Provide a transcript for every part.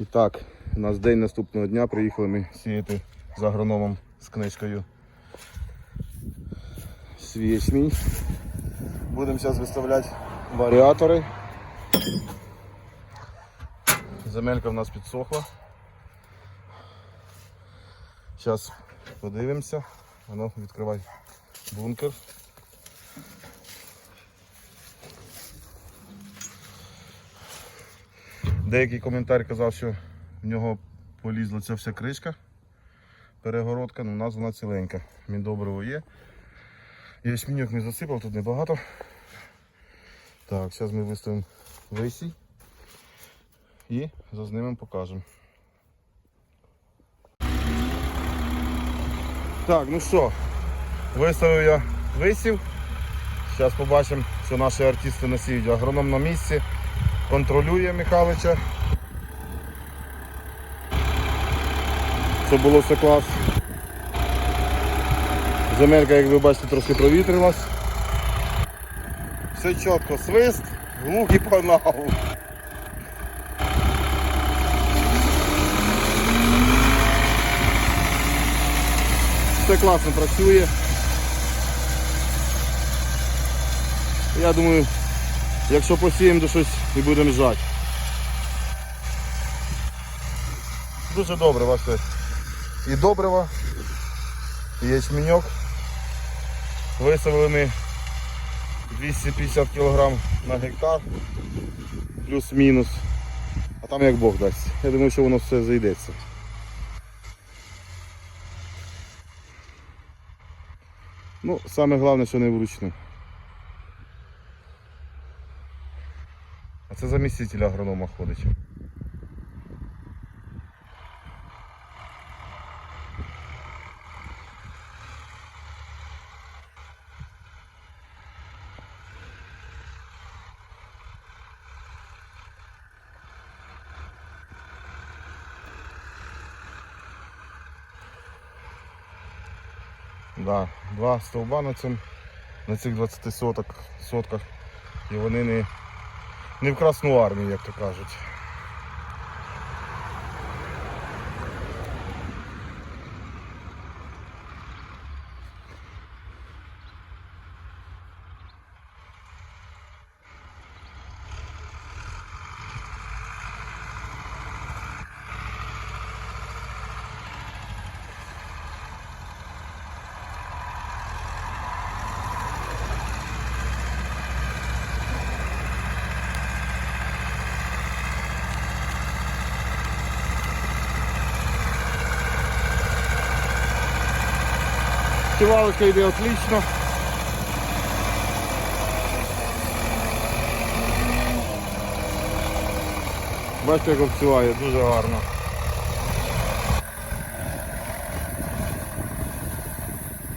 І так, у нас день наступного дня. Приїхали ми сіяти з агрономом з книжкою свій ячмінь. Будемо зараз виставляти варіатори. Земелька в нас підсохла. Зараз подивимося. Воно відкривай бункер. Деякий коментар казав, що в нього полізла ця вся кришка, перегородка, ну у нас вона ціленька. Міндобриво є. Ячміньок ми засипав, тут небагато. Так, зараз ми виставимо висій і зазнімемо, покажемо. Так, ну що, виставив я висів. Зараз побачимо, що наші артисти насіють. Агроном на місці, контролює Михайловича. Щоб було все клас. Земелька, як ви бачите, трошки провітрилась. Все чітко, свист, лук і погнав. Все класно працює. Я думаю, якщо посіємо, то щось і будемо жати. Дуже добре, бачите. І добрива, і ячменьок. Висавили ми 250 кг на гектар, плюс-мінус. А там як Бог дасть. Я думаю, що воно все зайдеться. Ну, саме головне, що не вручну. А це заміститель агронома ходить. Да, два стовба на цьому, на цих 20 соток, сотках. І вони не, не в Красну армію, як то кажуть. Сівалочка йде отлично. Бачите, як обсуває дуже гарно.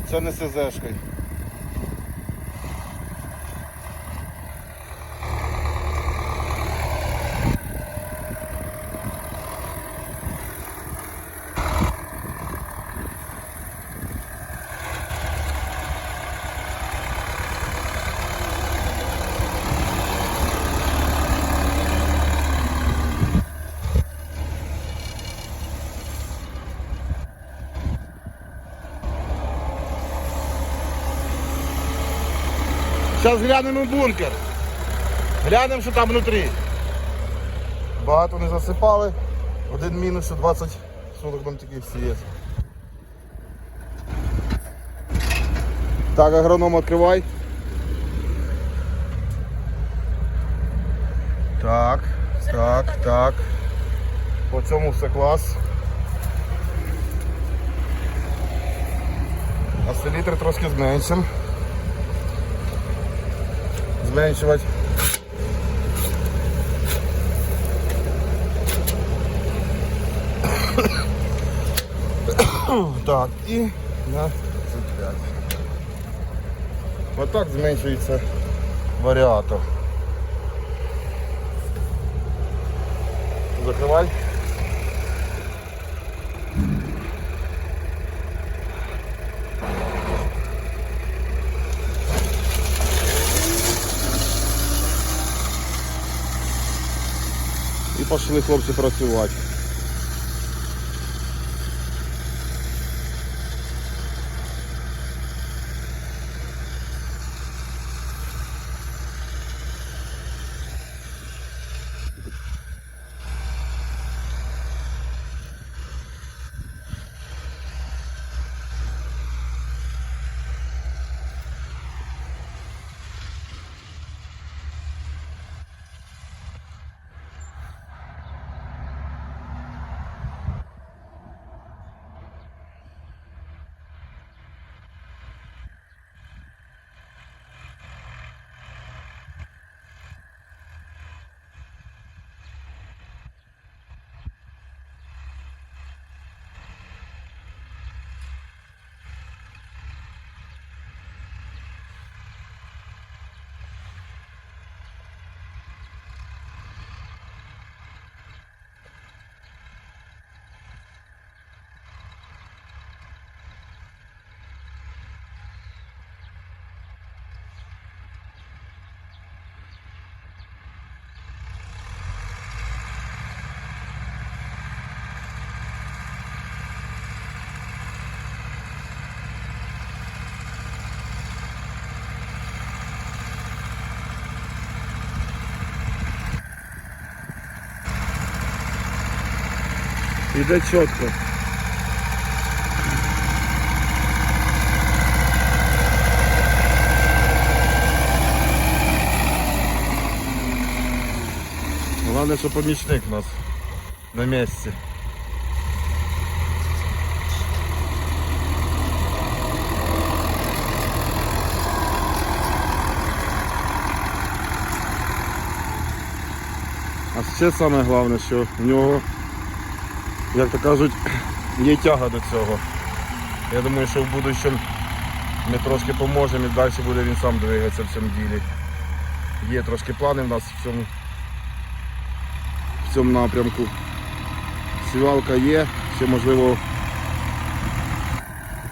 Це не СЗшкою. Зараз глянемо бункер. Глянемо, що там внутрі. Багато не засипали. Один мінус, що 20 соток там тільки всі є. Так, агроном відкривай. Так, так, так. По цьому все клас. А селітр трошки зменшимо. Зменшувати. Так, і на 35. Отак зменшується варіатор. Закривай. Пішли хлопці працювати. Іде чітко. Головне, що помічник у нас на місці. А ще саме головне, що в нього, як то кажуть, є тяга до цього. Я думаю, що в будущому ми трошки поможемо і далі буде він сам двигатися в цьому ділі. Є трошки плани в нас в цьому, в цьому напрямку. Сівалка є, ще можливо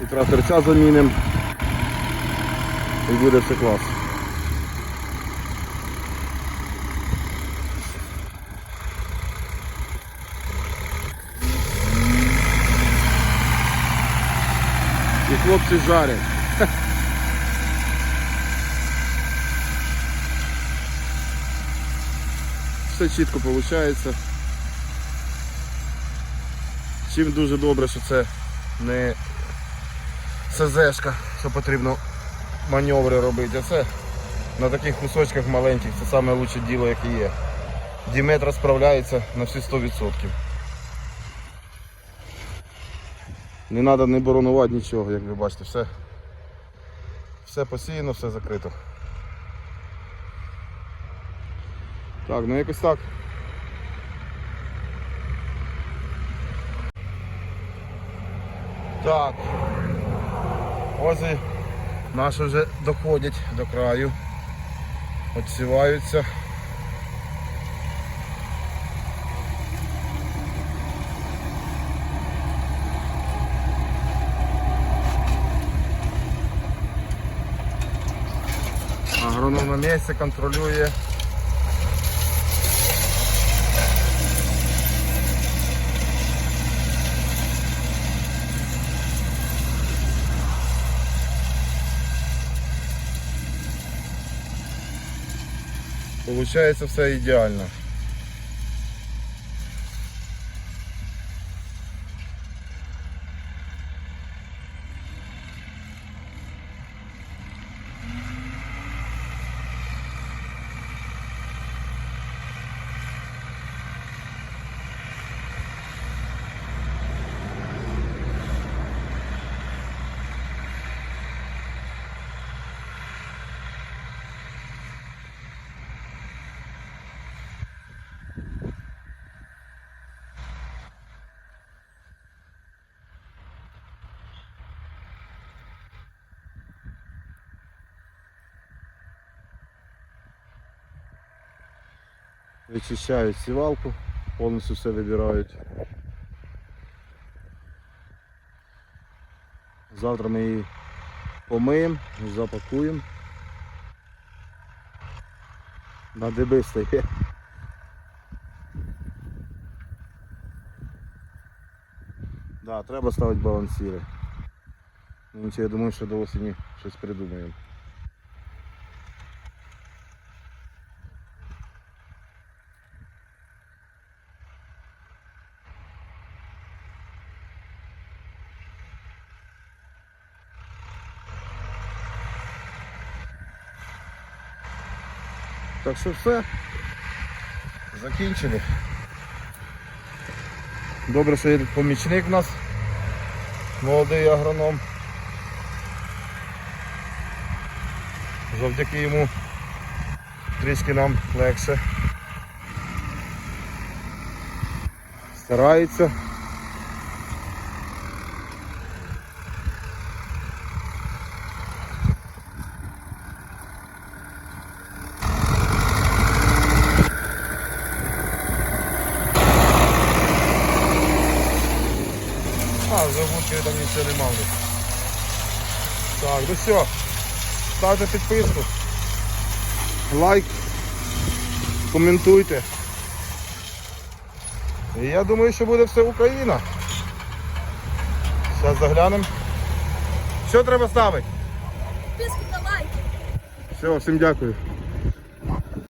і тракторця замінимо. І буде все клас. І хлопці жарять. Все чітко виходить. Чим дуже добре, що це не СЗшка, що потрібно маневри робити. А це на таких кусочках маленьких це найкраще діло, яке є. Діметра справляється на всі 100%. Не треба не боронувати нічого, як ви бачите, все, все посіяно, все закрито. Так, ну якось так. Так. Ось наші вже доходять до краю. Отсіваються. Агроном на місці контролює. Получається все ідеально. Вичищають сівалку, повністю все вибирають. Завтра ми її помиємо, запакуємо. На диби стає. Да, треба ставити балансіри. Ну, я думаю, що до осені щось придумаємо. Так що все. Закінчили. Добре, що є помічник у нас. Молодий агроном. Завдяки йому трішки нам легше. Старається. А, заводки там нічого не мав. Так, ну все. Ставте підписку. Лайк. Коментуйте. І я думаю, що буде все Україна. Зараз заглянемо. Що треба ставити? Підписку та лайки. Все, всім дякую.